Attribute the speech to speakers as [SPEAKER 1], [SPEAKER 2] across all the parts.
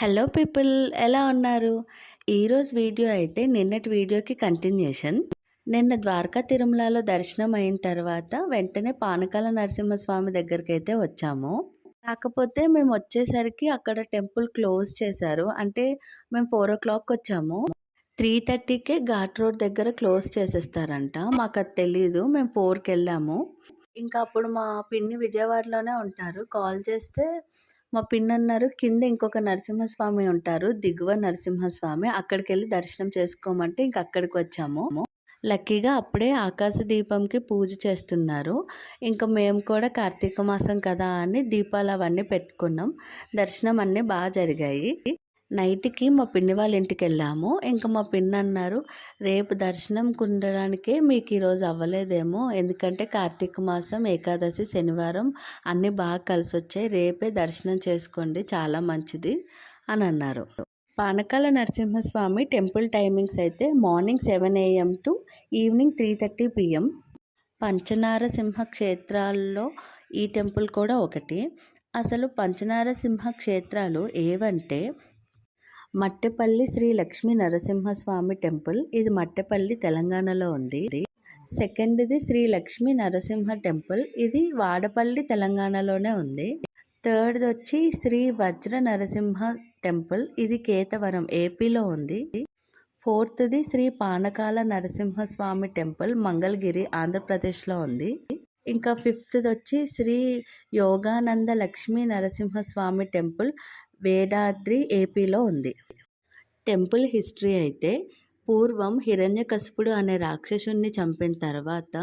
[SPEAKER 1] Hello people ఎలా ఉన్నారు? ఈరోజు వీడియో అయితే నిన్నటి వీడియోకి కంటిన్యూషన్. నిన్న ద్వారకా తిరుమలలో దర్శనం అయిన తర్వాత వెంటనే పానకాల నరసింహస్వామి దగ్గరికి అయితే వచ్చాము. కాకపోతే మేము వచ్చేసరికి అక్కడ టెంపుల్ క్లోజ్ చేశారు. అంటే మేము ఫోర్ ఓ క్లాక్ వచ్చాము. త్రీ థర్టీకే ఘాట్ రోడ్ దగ్గర క్లోజ్ చేసేస్తారంట. మాకు అది తెలీదు. మేము ఫోర్కి వెళ్ళాము. ఇంకా అప్పుడు మా పిన్ని విజయవాడలోనే ఉంటారు. కాల్ చేస్తే మా పిన్నన్నారు కింద ఇంకొక నరసింహస్వామి ఉంటారు దిగువ నరసింహస్వామి. అక్కడికి వెళ్ళి దర్శనం చేసుకోమంటే ఇంక అక్కడికి వచ్చాము. లక్కీగా అప్పుడే ఆకాశ దీపంకి పూజ చేస్తున్నారు. ఇంకా మేము కూడా కార్తీక మాసం కదా అని దీపాలు అవన్నీ పెట్టుకున్నాం. దర్శనం అన్నీ బాగా జరిగాయి. నైట్కి మా పిన్ని వాళ్ళ ఇంటికి వెళ్ళాము ఇంకా మా పిన్ని అన్నారు రేపు దర్శనం కుండడానికే మీకు ఈరోజు అవ్వలేదేమో. ఎందుకంటే కార్తీక మాసం ఏకాదశి శనివారం అన్నీ బాగా కలిసి వచ్చాయి రేపే దర్శనం చేసుకోండి. చాలా మంచిది అని అన్నారు. పానకాల నరసింహస్వామి టెంపుల్ టైమింగ్స్ అయితే morning seven AM to evening three thirty PM. Panchanarasimha క్షేత్రాల్లో ఈ టెంపుల్ కూడా ఒకటి. అసలు పంచనారసింహ క్షేత్రాలు ఏవంటే మట్టెపల్లి శ్రీ లక్ష్మీ నరసింహస్వామి టెంపుల్. ఇది మట్టెపల్లి తెలంగాణలో ఉంది. సెకండ్ది శ్రీ లక్ష్మీ నరసింహ టెంపుల్. ఇది వాడపల్లి తెలంగాణలోనే ఉంది. థర్డ్ వచ్చి శ్రీ వజ్ర నరసింహ టెంపుల్. ఇది కేతవరం ఏపీలో ఉంది. ఫోర్త్ది శ్రీ పానకాల నరసింహస్వామి టెంపుల్ మంగళగిరి ఆంధ్రప్రదేశ్లో ఉంది. ఇంకా ఫిఫ్త్ది వచ్చి శ్రీ యోగానంద లక్ష్మీ నరసింహస్వామి టెంపుల్. వేదాద్రి ఏపీలో ఉంది. టెంపుల్ హిస్టరీ అయితే పూర్వం హిరణ్యకశిపుడు అనే రాక్షసుణ్ణి చంపిన తర్వాత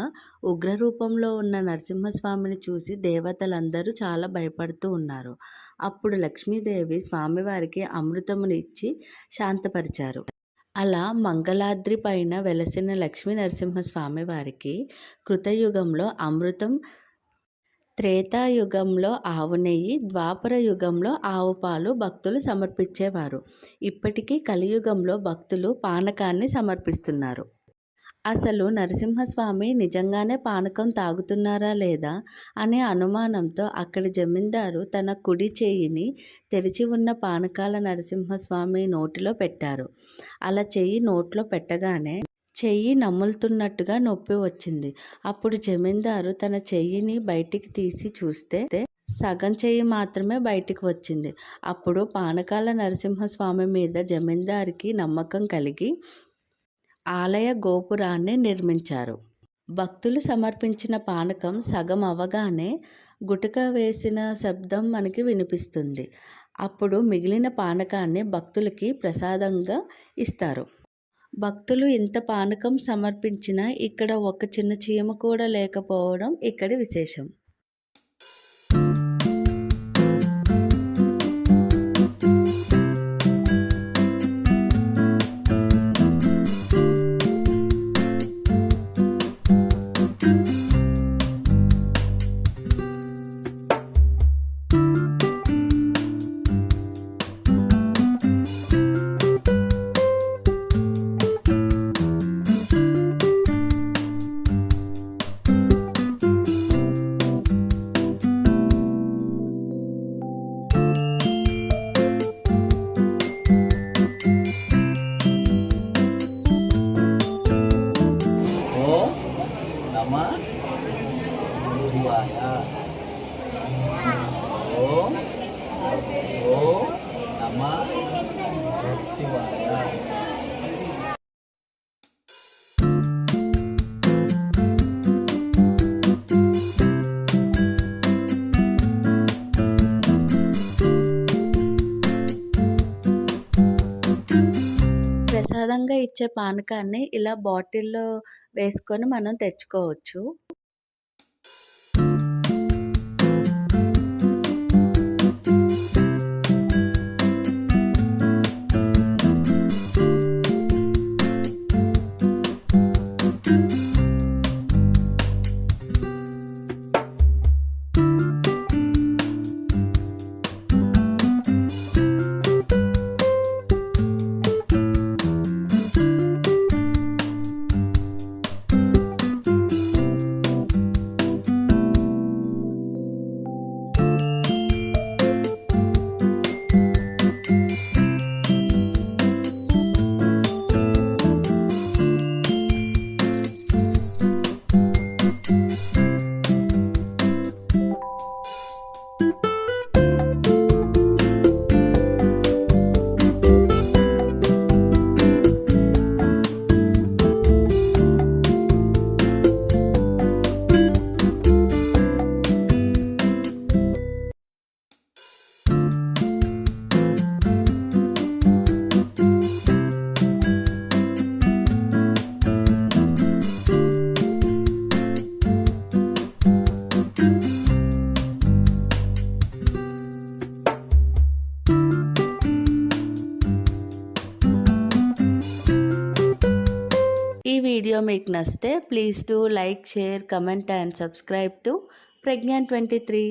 [SPEAKER 1] ఉగ్రరూపంలో ఉన్న నరసింహస్వామిని చూసి దేవతలందరూ చాలా భయపడుతూ ఉన్నారు. అప్పుడు లక్ష్మీదేవి స్వామివారికి అమృతముని ఇచ్చి శాంతపరిచారు. అలా మంగళాద్రి పైన వెలసిన లక్ష్మీ నరసింహస్వామి వారికి కృతయుగంలో అమృతం త్రేతాయుగంలో ఆవు నెయ్యి ద్వాపర యుగంలో ఆవు పాలు భక్తులు సమర్పించేవారు. ఇప్పటికీ కలియుగంలో భక్తులు పానకాన్ని సమర్పిస్తున్నారు. అసలు నరసింహస్వామి నిజంగానే పానకం తాగుతున్నారా లేదా అనే అనుమానంతో అక్కడి జమీందారు తన కుడి చేయిని తెరిచి ఉన్న పానకాల నరసింహస్వామి నోటిలో పెట్టారు. అలా చెయ్యి నోట్లో పెట్టగానే చెయ్యి నములుతున్నట్టుగా నొప్పి వచ్చింది. అప్పుడు జమీందారు తన చెయ్యిని బయటికి తీసి చూస్తే సగం చెయ్యి మాత్రమే బయటికి వచ్చింది. అప్పుడు పానకాల నరసింహస్వామి మీద జమీందారికి నమ్మకం కలిగి ఆలయ గోపురాన్ని నిర్మించారు. భక్తులు సమర్పించిన పానకం సగం అవగానే గుటక వేసిన శబ్దం మనకి వినిపిస్తుంది. అప్పుడు మిగిలిన పానకాన్ని భక్తులకి ప్రసాదంగా ఇస్తారు. భక్తులు ఇంత పానకం సమర్పించినా ఇక్కడ ఒక చిన్న చీమ కూడా లేకపోవడం ఇక్కడి విశేషం.
[SPEAKER 2] ఓం ఓం నమ శివాయ
[SPEAKER 1] ప్రసాదంగా ఇచ్చే పానకాన్ని ఇలా బాటిల్లో వేసుకొని మనం తెచ్చుకోవచ్చు. వీడియో మీకు నచ్చితే please to like share comment and subscribe to Pragnan twenty three.